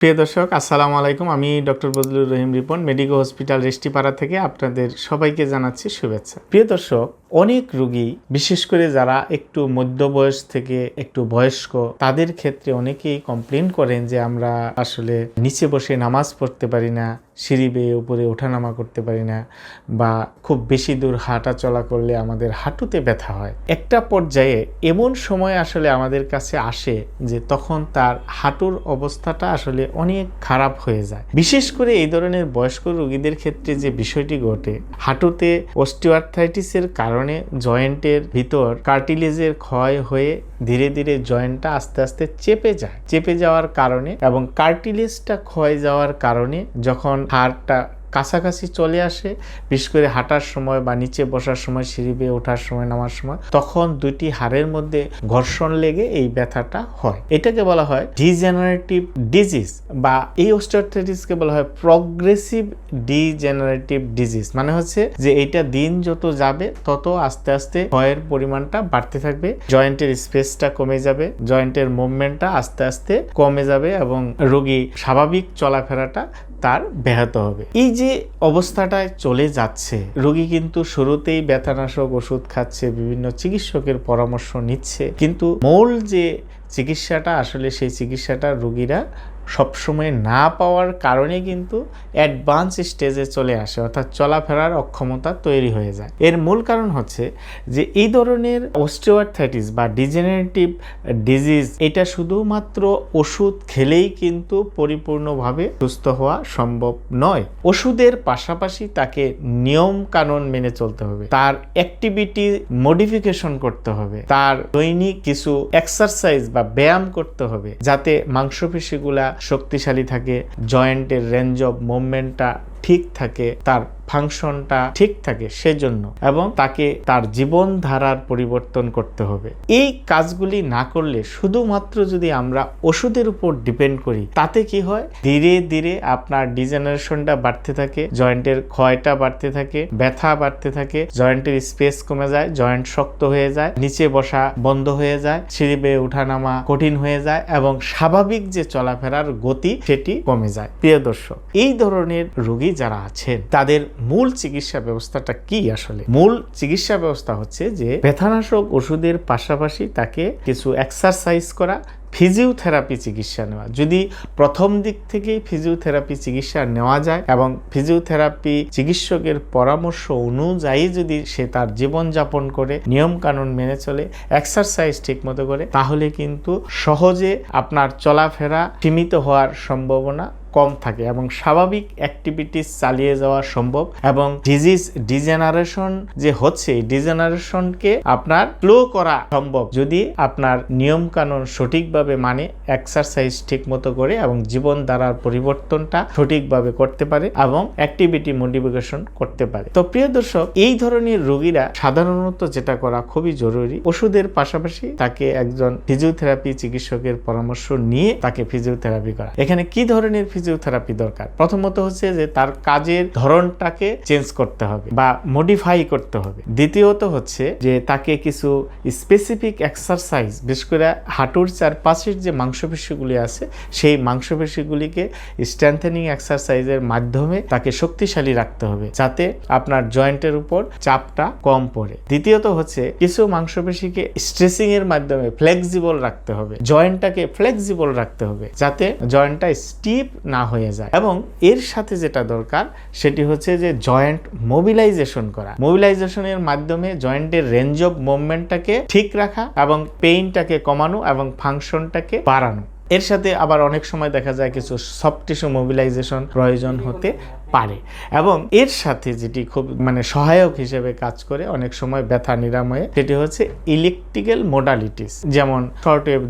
প্রিয় দর্শক, আসসালামু আলাইকুম। আমি doctor Badlur Rahim Ripon medical hospital Reshtipara থেকে আপনাদের সবাইকে জানাচ্ছি শুভেচ্ছা। প্রিয় দর্শক অনেক রুগী, বিশেষ করে যারা একটু মধ্য বয়স থেকে একটু বয়স্ক, তাদের ক্ষেত্রে অনেকেই কমপ্লেন করেন যে আমরা আসলে নিচে বসে নামাজ পড়তে পারি না, সিঁড়ি বেয়ে উপরে ওঠানামা করতে পারি না বা খুব বেশি দূর হাঁটা চলা করলে আমাদের হাঁটুতে ব্যথা হয়। একটা পর্যায়ে এমন সময় আসলে আমাদের কাছে আসে যে তখন তার হাঁটুর অবস্থাটা আসলে অনেক খারাপ হয়ে যায়। বিশেষ করে এই ধরনের বয়স্ক রোগীদের ক্ষেত্রে যে বিষয়টি ঘটে, হাঁটুতে অস্টিওআর্থাইটিসের কারণে জয়েন্টের ভিতর কার্টিলেজের ক্ষয় হয়ে ধীরে ধীরে জয়েন্টটা আস্তে আস্তে চেপে যায়। চেপে যাওয়ার কারণে এবং কার্টিলেজটা ক্ষয় যাওয়ার কারণে যখন হাড়টা কাছাকাছি চলে আসে, বিশেষ করে হাঁটার সময় বা নিচে বসার সময়, সিঁড়ি বেয়ে ওঠার সময়, নামার সময়, তখন দুইটি হাড়ের মধ্যে ঘর্ষণ লেগে এই ব্যথাটা হয়। এটাকে বলা হয় ডিজেনারেটিভ ডিজিজ বা এই অস্টিওআর্থ্রাইটিসকে বলা হয় প্রগ্রেসিভ ডিজেনারেটিভ ডিজিজ। মানে হচ্ছে যে এটা দিন যত যাবে, তত আস্তে আস্তে ক্ষয়ের পরিমাণটা বাড়তে থাকবে, জয়েন্টের স্পেসটা কমে যাবে, জয়েন্টের মুভমেন্টটা আস্তে আস্তে কমে যাবে এবং রোগী স্বাভাবিক চলাফেরাটা তার ব্যাহত হবে। এই যে অবস্থাটায় চলে যাচ্ছে, রোগী কিন্তু শুরুতেই ব্যথানাশক ওষুধ খাচ্ছে, বিভিন্ন চিকিৎসকের পরামর্শ নিচ্ছে, কিন্তু মূল যে চিকিৎসাটা, আসলে সেই চিকিৎসাটা রোগীরা সবসময় না পাওয়ার কারণে কিন্তু অ্যাডভান্স স্টেজে চলে আসে, অর্থাৎ চলাফেরার অক্ষমতা তৈরি হয়ে যায়। এর মূল কারণ হচ্ছে যে এই ধরনের অস্টিওআর্থাইটিস বা ডিজেনারেটিভ ডিজিজ এটা শুধুমাত্র ওষুধ খেলেই কিন্তু পরিপূর্ণভাবে সুস্থ হওয়া সম্ভব নয়। ওষুধের পাশাপাশি তাকে নিয়ম কানুন মেনে চলতে হবে। তার অ্যাক্টিভিটি মডিফিকেশন করতে হবে। তার দৈনিক কিছু এক্সারসাইজ বা ব্যায়াম করতে হবে, যাতে মাংসপেশিগুলা শক্তিশালী থাকে জয়েন্টের রেঞ্জ অফ মুভমেন্টটা ঠিক থাকে তার ফাংশনটা ঠিক থাকে সেজন্য এবং তাকে তার জীবনধারার পরিবর্তন করতে হবে। এই কাজগুলি না করলে শুধুমাত্র যদি আমরা ওষুধের উপর ডিপেন্ড করি, তাতে কি হয়? ধীরে ধীরে আপনার ডিজেনারেশনটা বাড়তে থাকে, জয়েন্টের ক্ষয়টা বাড়তে থাকে, ব্যথা বাড়তে থাকে, জয়েন্টের স্পেস কমে যায়, জয়েন্ট শক্ত হয়ে যায়, নিচে বসা বন্ধ হয়ে যায় সিঁড়ি বেয়ে ওঠানামা কঠিন হয়ে যায় এবং স্বাভাবিক যে চলাফেরার গতি সেটি কমে যায়। প্রিয় দর্শক, এই ধরনের রোগী যারা আছেন, তাদের মূল চিকিৎসা ব্যবস্থাটা কি আসলে? মূল চিকিৎসা ব্যবস্থা হচ্ছে যে, ব্যথানাশক ওষুধের পাশাপাশি তাকে কিছু এক্সারসাইজ করা ফিজিওথেরাপি চিকিৎসা নেওয়া। যদি প্রথম দিক থেকেই ফিজিওথেরাপি চিকিৎসা নেওয়া যায় এবং ফিজিওথেরাপি চিকিৎসকের পরামর্শ অনুযায়ী যদি সে তার জীবনযাপন করে নিয়ম কানুন মেনে চলে এক্সারসাইজ ঠিক মতো করে, তাহলে কিন্তু সহজে আপনার চলাফেরা সীমিত হওয়ার সম্ভাবনা কম থাকে এবং স্বাভাবিক অ্যাক্টিভিটিস চালিয়ে যাওয়া সম্ভব এবং ডিজিজ ডিজেনারেশন যে হচ্ছে ডিজেনারেশনকে আপনার স্লো করা সম্ভব যদি আপনার নিয়ম কানুন সঠিকভাবে মানে এক্সারসাইজ ঠিক মতো করে এবং জীবন ধারার পরিবর্তনটা সঠিকভাবে করতে পারে এবং অ্যাক্টিভিটি মোটিভেশন করতে পারে। তো প্রিয় দর্শক, এই ধরনের রোগীরা সাধারণত যেটা করা খুবই জরুরি, ওষুধের পাশাপাশি তাকে একজন ফিজিওথেরাপি চিকিৎসকের পরামর্শ নিয়ে তাকে ফিজিওথেরাপি করা। এখানে কি ধরনের ফিজিওথেরাপি দরকার। প্রথমত হচ্ছে যে তার কাজের ধরনটাকে চেঞ্জ করতে হবে বা মডিফাই করতে হবে। দ্বিতীয়ত হচ্ছে যে তাকে কিছু স্পেসিফিক এক্সারসাইজ বিশেষ করে হাঁটুর চারপাশের যে মাংসপেশিগুলি আছে, সেই মাংসপেশিগুলিকে স্ট্রেংথেনিং এক্সারসাইজের মাধ্যমে তাকে শক্তিশালী রাখতে হবে, যাতে আপনার জয়েন্টের উপর চাপটা কম পড়ে। দ্বিতীয়ত হচ্ছে কিছু মাংসপেশিকে স্ট্রেসিং এর মাধ্যমে ফ্লেক্সিবল রাখতে হবে। জয়েন্টটাকে ফ্লেক্সিবল রাখতে হবে, যাতে জয়েন্টটা স্টিপ না হয়ে যায়। এবং এর সাথে যেটা দরকার, সেটি হচ্ছে যে জয়েন্ট মোবিলাইজেশন করা। মোবিলাইজেশনের মাধ্যমে জয়েন্টের রেঞ্জ অফ মুভমেন্টটাকে ঠিক রাখা এবং পেইনটাকে কমানো এবং ফাংশনটাকে বাড়ানো। এর সাথে আবার অনেক সময় দেখা যায় কিছু সফট টিস্যু মোবিলাইজেশন প্রয়োজন হতে পারে। এবং এর সাথে যেটি খুব মানে সহায়ক হিসেবে কাজ করে অনেক সময় ব্যথা নিরাময়ে, সেটি হচ্ছে ইলেকট্রিক্যাল মোডালিটিস যেমন শর্ট ওয়েভ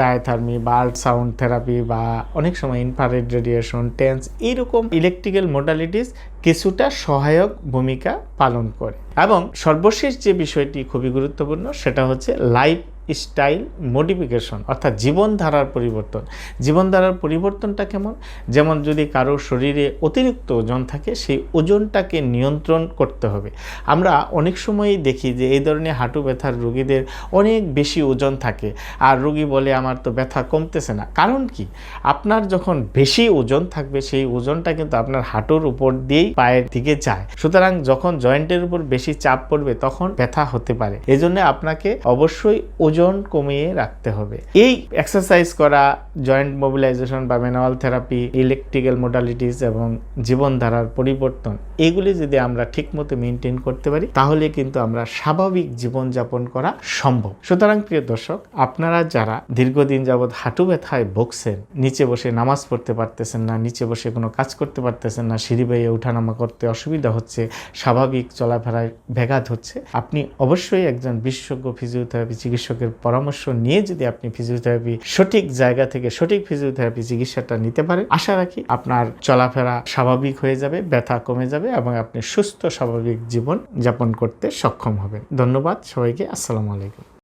ডায়াথার্মি বা আল্ট্রাসাউন্ড থেরাপি বা অনেক সময় ইনফ্রারেড রেডিয়েশন টেন্স এইরকম ইলেকট্রিক্যাল মোডালিটিস কিছুটা সহায়ক ভূমিকা পালন করে। এবং সর্বশেষ যে বিষয়টি খুবই গুরুত্বপূর্ণ, সেটা হচ্ছে লাইফ স্টাইল মডিফিকেশন অর্থাৎ জীবনধারার পরিবর্তন। জীবনধারার পরিবর্তনটা কেমন? যেমন যদি কারও শরীরে অতিরিক্ত ওজন থাকে, সেই ওজনটাকে নিয়ন্ত্রণ করতে হবে। আমরা অনেক সময়ই দেখি যে এই ধরনের হাঁটু ব্যথার রোগীদের অনেক বেশি ওজন থাকে। আর রোগী বলে, আমার তো ব্যথা কমতেছে না। কারণ কি? আপনার যখন বেশি ওজন থাকবে, সেই ওজনটা কিন্তু আপনার হাঁটুর উপর দিয়েই পায়ের দিকে যায়। সুতরাং যখন জয়েন্টের উপর বেশি চাপ পড়বে, তখন ব্যথা হতে পারে। এজন্য আপনাকে অবশ্যই ওজন কমিয়ে রাখতে হবে। এই এক্সারসাইজ করা জয়েন্ট মোবিলাইজেশন বা ম্যানুয়াল থেরাপি ইলেকট্রিক্যাল মোডালিটিস এবং জীবনধারার পরিবর্তন, এগুলি যদি আমরা ঠিকমতো মেনটেন করতে পারি, তাহলে কিন্তু আমরা স্বাভাবিক জীবনযাপন করা সম্ভব। সুতরাং প্রিয় দর্শক, আপনারা যারা দীর্ঘদিন যাবৎ হাঁটু ব্যথায় ভুগছেন, নিচে বসে নামাজ পড়তে পারতেছেন না, নিচে বসে কোনো কাজ করতে পারতেছেন না, সিঁড়ি বেয়ে ওঠানামা করতে অসুবিধা হচ্ছে, স্বাভাবিক চলাফেরায় ব্যাঘাত হচ্ছে, আপনি অবশ্যই একজন বিশেষজ্ঞ ফিজিওথেরাপি চিকিৎসকের পরামর্শ নিয়ে যদি আপনি ফিজিওথেরাপি সঠিক জায়গা থেকে সঠিক ফিজিওথেরাপি চিকিৎসাটা নিতে পারেন, আশা রাখি আপনার চলাফেরা স্বাভাবিক হয়ে যাবে, ব্যথা কমে যাবে এবং আপনি সুস্থ স্বাভাবিক জীবন যাপন করতে সক্ষম হবেন। ধন্যবাদ সবাইকে, আসসালামু আলাইকুম।